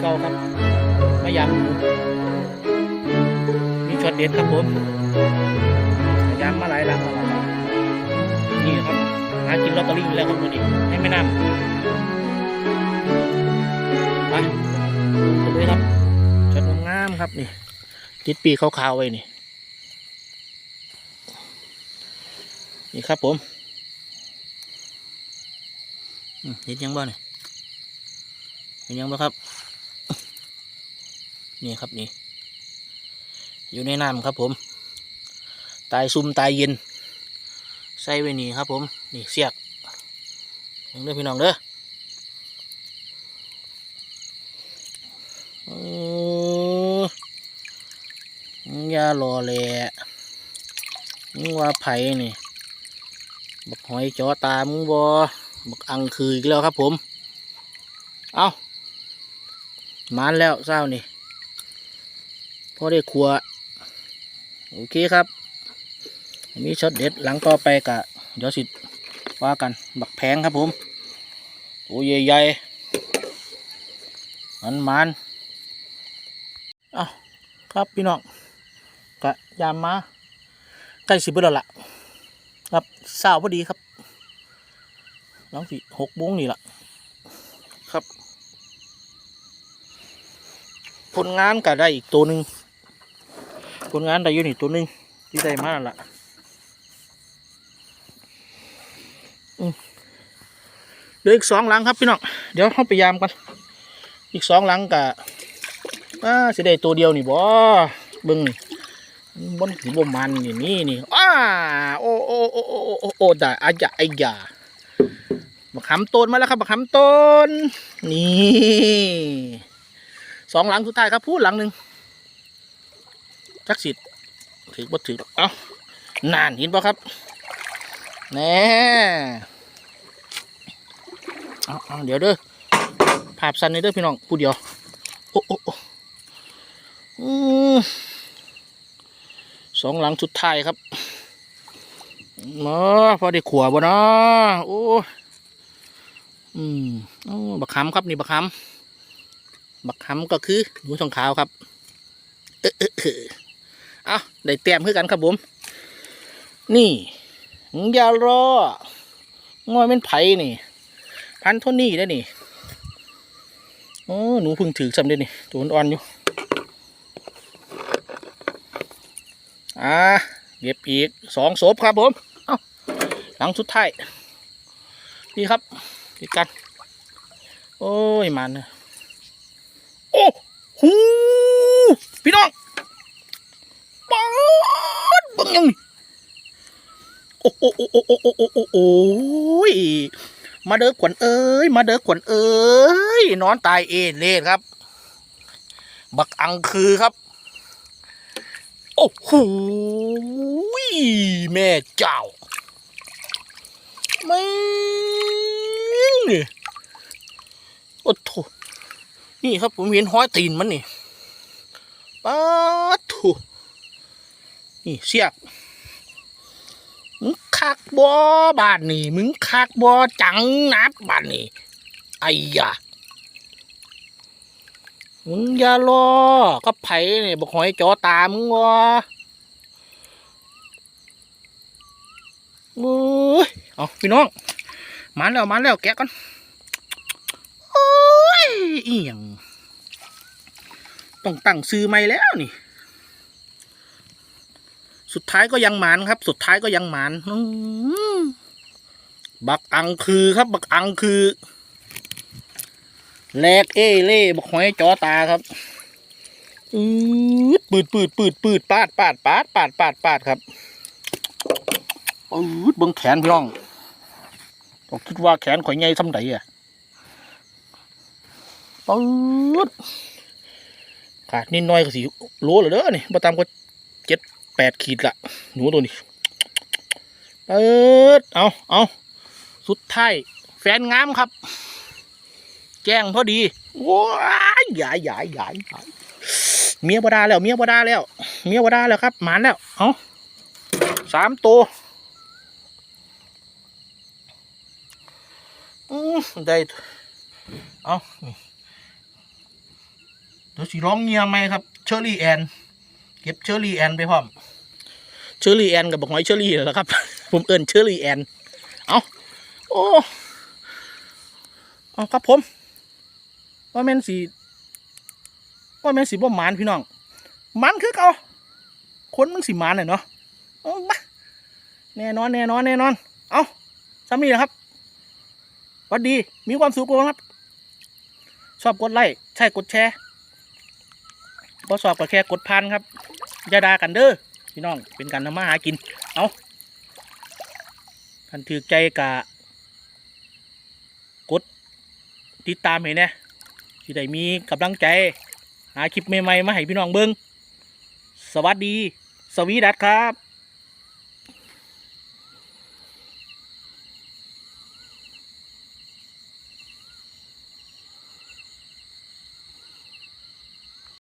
เก่าครับมายามมีช็อตเด็ดครับผมมายามมาหลายหลังแล้วครับนี่ครับหากินลอตเตอรี่อยู่แล้วครับวันนี้ให้ไม่นำไปดูเลยครับช็อตงามครับนี่ติดปีขาวๆไว้นี่นี่ครับผมอืมเห็นยังบ้างเนี่ยเห็นยังบ้างครับ นี่ครับนี่ อยู่ในน้ำครับผม ตายซุ่มตายเย็น ใส่ไว้นี่ครับผม นี่เสียกเบิ่งเด้อพี่น้องเด้อเอยารอแหละมึงว่าไผ่นี่ บักหอยจอตามึงบอบักอังคืออีกแล้วครับผม เอามานแล้วเศร้านี่ พอได้ครัว โอเคครับ มีช็อตเด็ดหลังต่อไปกะเดี๋ยวสิว่ากัน บักแพงครับผมตัวใหญ่ๆมันมันๆเอาครับพี่น้องกะยามมาใกล้สิบเบิดแล้วล่ะ ครับเศร้าพอดีครับหลังสิหกโมงนี่ล่ะ ครับ ผลงานก็ได้อีกตัวหนึ่ง ผลงานได้อยู่นี่ตัวนึงที่ได้มานั่นล่ะอืมเหลืออีกสองหลังครับพี่น้อง เดี๋ยวเข้าไปยามกัน อีกสองหลังกะอ่าสิได้ตัวเดียวนี่บ่เบิ่งนี่บนถือบ่มันนี่นี่นี่อ้าโอ้โอ้โอ้โอ้โอ้โอ้โอ้ด่าอาจจะไอ้ยาบักขำต้นมาแล้วครับบักขำต้นนี่สองหลังสุดท้ายครับพูดหลังหนึ่ง จักสิทธิ์ถือบ่ถือหรอกเอ้านานเห็นปะครับแน่เอาเอาเดี๋ยวเด้อภาพสั้นเลยเด้อพี่น้องผู้เดียวโอ้โอ้สองหลังสุดท้ายครับมาพอได้ขวบ่เนาะโอ้อืมโอ้บักคำครับนี่บักคำบักคำก็คือหมูทองขาวครับเออ เอาได้เตรียมคือกันครับผม นี่อย่ารองอยเป็นไผ่นี่ พันท่านี้ได้นี่โอ้หนูพึ่งถือสำเร็จนี่ตัวอ่อนอยู่ อ่าเก็บอีกสองศพครับผม เอาหลังสุดท้ายนี่ครับติดกัน โอ้ยมันนะโอ้หูพี่น้อง ยังโอ้โอ้โอ้โอ้โอ้โอ้โอ้โอ้ยมาเด้อขวัญเอ้ย มาเด้อขวัญเอ้ย นอนตายเอเล่ครับ บักอังคือครับ โอ้โหแม่เจ้าไม่นี่โอ้โถนี่ครับผมเห็นห้อยตีนมันนี่ป้าดโถ นี่เสียกมึงคักบอบานนี่ มึงคักบอจังนัดบานนี่ ไอ้ยามึงอย่ารอกับไผ่เนี่ยบอกหอยจอตามึงวะโอ้ยเอาพี่น้อง มาแล้วมาแล้วแกะก่อนโอ้ยอีหยังต้องตั้งซื้อใหม่แล้วนี่ สุดท้ายก็ยังหมานครับ สุดท้ายก็ยังหมานบักอังคือครับ บักอังคือแลกเอเล่บักหอยจอตาครับอืดปืดปืดปืดปืดปาดปาดปาดปาดปาดปาดครับอืดเบิ่งแขนพี่น้องต้องคิดว่าแขนข่อยใหญ่สำใดอะปืดขาดนิดน้อยก็สิโลเลยเด้อนี่บ่ตามก็ แปดขีดละหนูตัวนี้เปิดเอาเอาสุดท้ายแฟนงามครับ แจ้งพอดีว้ายใหญ่ใหญ่ใหญ่ใหญ่เมียบดาแล้ว เมียบดาแล้ว เมียบดาแล้วครับหมานแล้วเอาสามตัวอืมได้เอานี่ดี๋ยวสิร้องเงียไหมครับ เชอรี่แอน เก็บเชอรี่แอนไปพร้อม เชอรี่แอนกับบอกหอยเชอรี่เหรอครับ ผมเอิ้นเชอรี่แอนเอาโอ้เอาครับผมว่าแม่นสีว่าแม่นสีบ่หมานพี่น้องมันคือเก่าคนมันสิหมานเนาะเอามาแน่นอนแน่นอนแน่นอน เอาซ้ำนี่นะครับวัดดีมีความสุขกันครับ ชอบกดไลค์ใช่กดแชร์บ่ชอบก็แค่กดพันครับอย่าด่ากันเด้อ พี่น้องเป็นการทำมาหากิน เอาท่านถือใจกะกดติดตามเห็นนะที่ได้มีกำลังใจ หาคลิปใหม่ๆมาให้พี่น้องเบิ้งสวัสดี สวีดัสครับ